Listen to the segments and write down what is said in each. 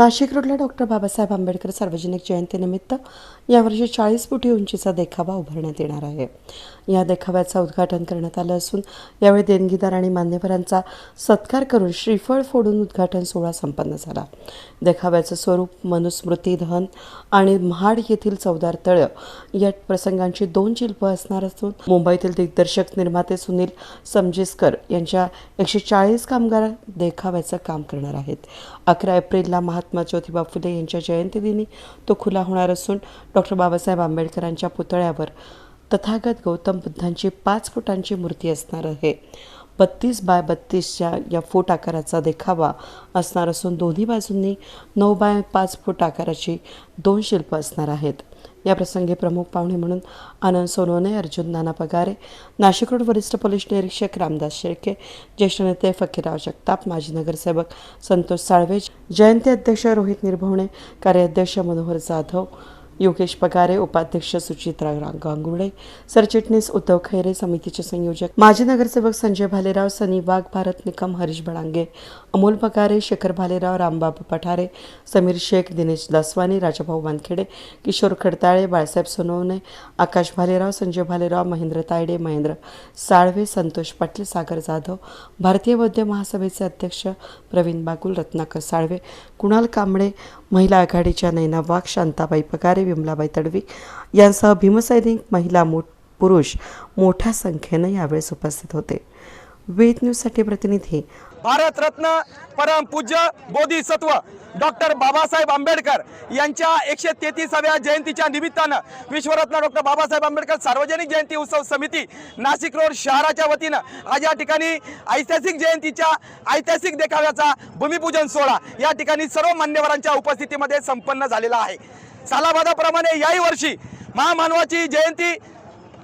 नाशिक रोडला डॉक्टर बाबासाहेब आंबेडकर सार्वजनिक जयंतीनिमित्त यावर्षी चाळीस फुटी उंचीचा देखावा उभारण्यात येणार आहे. या देखाव्याचं उद्घाटन करण्यात आलं असून यावेळी देणगीदार आणि मान्यवरांचा सत्कार करून श्रीफळ फोडून उद्घाटन सोहळा संपन्न झाला. देखाव्याचं स्वरूप मनुस्मृती धन आणि महाड येथील चौदार तळ या प्रसंगांची दोन शिल्पं असणार असून मुंबईतील दिग्दर्शक निर्माते सुनील समजेसकर यांच्या एकशे चाळीस कामगार देखाव्याचं काम करणार आहेत. अकरा एप्रिलला महात्मा ज्योतिबा फुले यांच्या जयंतीदिनी तो खुला होणार असून डॉक्टर बाबासाहेब आंबेडकरांच्या पुतळ्यावर तथागत गौतम बुद्धांची पाच फुटांची मूर्ती असणार आहे. बत्तीस बाय बत्तीसच्या या फूट आकाराचा देखावा असणार असून दोन्ही बाजूंनी नऊ बाय पाच फूट आकाराची दोन शिल्प असणार आहेत. या प्रसंगी प्रमुख पाहुणे म्हणून आनंद सोनवणे अर्जुन नाना पगारे नाशिक रोड वरिष्ठ पोलीस निरीक्षक रामदास शेळके ज्येष्ठ नेते फकीरराव जगताप माजी नगरसेवक संतोष साळवे जयंती अध्यक्ष रोहित निर्भवणे कार्याध्यक्ष मनोहर जाधव योगेश पगारे उपाध्यक्ष सुचित्रा गांगुळे सरचिटणीस उद्धव खैरे समितीचे संयोजक माजी नगरसेवक संजय भालेराव सनी वाघ भारत निकम हरीश बडांगे अमोल पगारे शेखर भालेराव रामबाबू पठारे समीर शेख दिनेश दासवानी राजाभाऊ वानखेडे किशोर खडताळे बाळासाहेब सोनवणे आकाश भालेराव संजय भालेराव महेंद्र तायडे महेंद्र साळवे संतोष पाटील सागर जाधव भारतीय बौद्ध महासभेचे अध्यक्ष प्रवीण बागुल रत्नाकर साळवे कुणाल कांबळे महिला आघाडीच्या नैना वाघ शांताबाई पगारे विमलाबाई तडवी यांसह भीमसैनिक महिला पुरुष मोठ्या संख्येनं यावेळेस उपस्थित होते. वेद न्यूजसाठी प्रतिनिधी भारतरत्न परमपूज्य बोधिसत्व डॉक्टर बाबासाहेब आंबेडकर यांच्या एकशे तेहतीसाव्या जयंतीच्या निमित्तानं विश्वरत्न डॉक्टर बाबासाहेब आंबेडकर सार्वजनिक जयंती उत्सव समिती नाशिक रोड शहराच्या वतीनं आज या ठिकाणी ऐतिहासिक जयंतीच्या ऐतिहासिक देखाव्याचा भूमिपूजन सोहळा या ठिकाणी सर्व मान्यवरांच्या उपस्थितीमध्ये संपन्न झालेला आहे. सालाबादाप्रमाणे याही वर्षी महामानवाची जयंती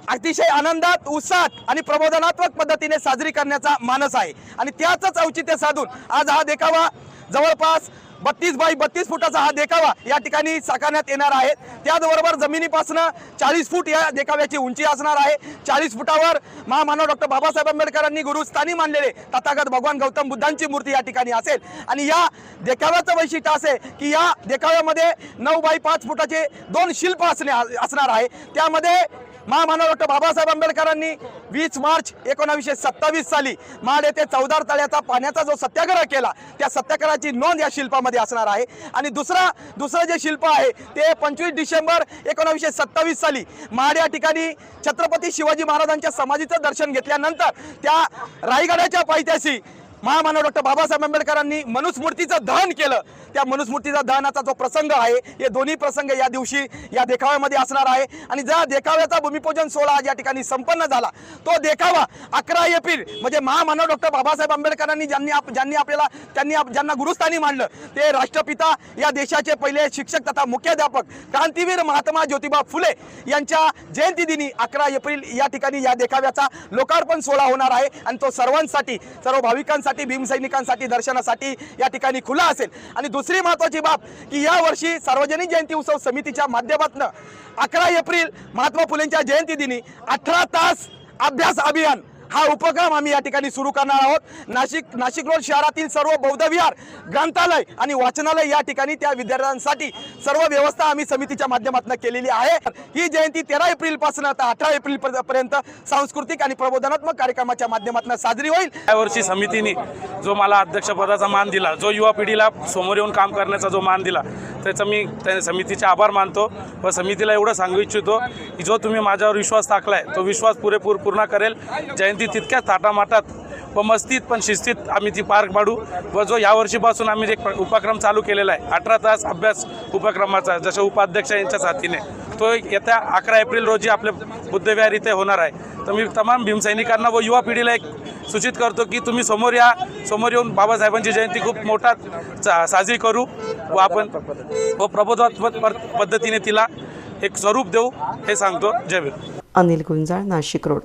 अतिशय आनंदात उत्साहात आणि प्रबोधनात्मक पद्धतीने साजरी करण्याचा मानस आहे. आणि त्याच औचित्य साधून आज हा देखावा जवळपास बत्तीस बाय बत्तीस फुटाचा हा देखावा या ठिकाणी साकारण्यात येणार आहे. त्याचबरोबर जमिनीपासून चाळीस फूट या देखाव्याची उंची असणार आहे. चाळीस फुटावर महामानव डॉक्टर बाबासाहेब आंबेडकरांनी गुरुस्थानी मानलेले तथागत भगवान गौतम बुद्धांची मूर्ती या ठिकाणी असेल. आणि या देखाव्याचं वैशिष्ट्य असे की या देखाव्यामध्ये नऊ बाय पाच फुटाचे दोन शिल्प असणे असणार आहे. त्यामध्ये महामानव डॉक्टर बाबासाहेब आंबेडकरांनी वीस मार्च एकोणावीसशे सत्तावीस साली माड येथे चौदार तळ्याचा पाण्याचा जो सत्याग्रह केला त्या सत्याग्रहाची नोंद या शिल्पामध्ये असणार आहे. आणि दुसरा दुसरं जे शिल्प आहे ते पंचवीस डिसेंबर एकोणावीसशे सत्तावीस साली महाड या ठिकाणी छत्रपती शिवाजी महाराजांच्या समाधीचं दर्शन घेतल्यानंतर त्या रायगडाच्या पायथ्याशी महामानव डॉक्टर बाबासाहेब आंबेडकरांनी मनुस्मृतीचं दहन केलं. त्या मनुस्मृतीचा दहनाचा जो प्रसंग आहे हे दोन्ही प्रसंग या दिवशी या देखाव्यामध्ये असणार आहे. आणि ज्या देखाव्याचा भूमिपूजन सोहळा आज या ठिकाणी संपन्न झाला तो देखावा अकरा एप्रिल म्हणजे महामानव डॉक्टर बाबासाहेब आंबेडकरांनी ज्यांनी आप ज्यांनी आपल्याला त्यांनी आप- ज्यांना गुरुस्थानी मांडलं ते राष्ट्रपिता या देशाचे पहिले शिक्षक तथा मुख्याध्यापक क्रांतीवीर महात्मा ज्योतिबा फुले यांच्या जयंती दिनी अकरा एप्रिल या ठिकाणी या देखाव्याचा लोकार्पण सोहळा होणार आहे. आणि तो सर्वांसाठी सर्व भाविकांसाठी भीमसैनिकांसाठी दर्शनासाठी या ठिकाणी खुला असेल. आणि दुसरी महत्वाची बाब की यावर्षी सार्वजनिक जयंती उत्सव समितीच्या माध्यमातून अकरा एप्रिल महात्मा फुलेंच्या जयंती दिनी अठरा तास अभ्यास अभियान हा उपक्रम आम्ही या ठिकाणी सुरू करणार आहोत. नाशिक नाशिक रोड शहरातील सर्व बौद्ध विहार ग्रंथालय आणि वाचनालय या ठिकाणी त्या विद्यार्थ्यांसाठी सर्व व्यवस्था आम्ही समितीच्या माध्यमातून केलेली आहे. ही जयंती तेरा एप्रिलपासून आता अठरा एप्रिल पर्यंत सांस्कृतिक आणि प्रबोधनात्मक कार्यक्रमाच्या माध्यमातून साजरी होईल. यावर्षी समितीने जो मला अध्यक्षपदाचा मान दिला जो युवा पिढीला समोर येऊन काम करण्याचा जो मान दिला त्याचा मी त्या समितीचे आभार मानतो व समितीला एवढं सांगू इच्छितो की जो तुम्ही माझ्यावर विश्वास टाकलाय तो विश्वास पुरेपूर पूर्ण करेल. जयंती ती तितक्याच थाटामाटात व मस्तीत पण शिस्तीत आम्ही ती पार पाडू व जो यावर्षीपासून आम्ही एक उपक्रम चालू केलेला आहे अठरा तास अभ्यास उपक्रमाचा जशा उपाध्यक्ष यांच्या साथीने. तो येत्या अकरा एप्रिल रोजी आपल्या बुद्धविहार इथे होणार आहे. तर मी तमाम भीमसैनिकांना व युवा पिढीला एक सूचित करतो की तुम्ही समोर या समोर येऊन बाबासाहेबांची जयंती खूप मोठा सा साजरी करू व आपण व प्रबोधात्मक पद्धतीने तिला एक स्वरूप देऊ हे सांगतो. जय भीम. अनिल गुंजाळ नाशिक रोड.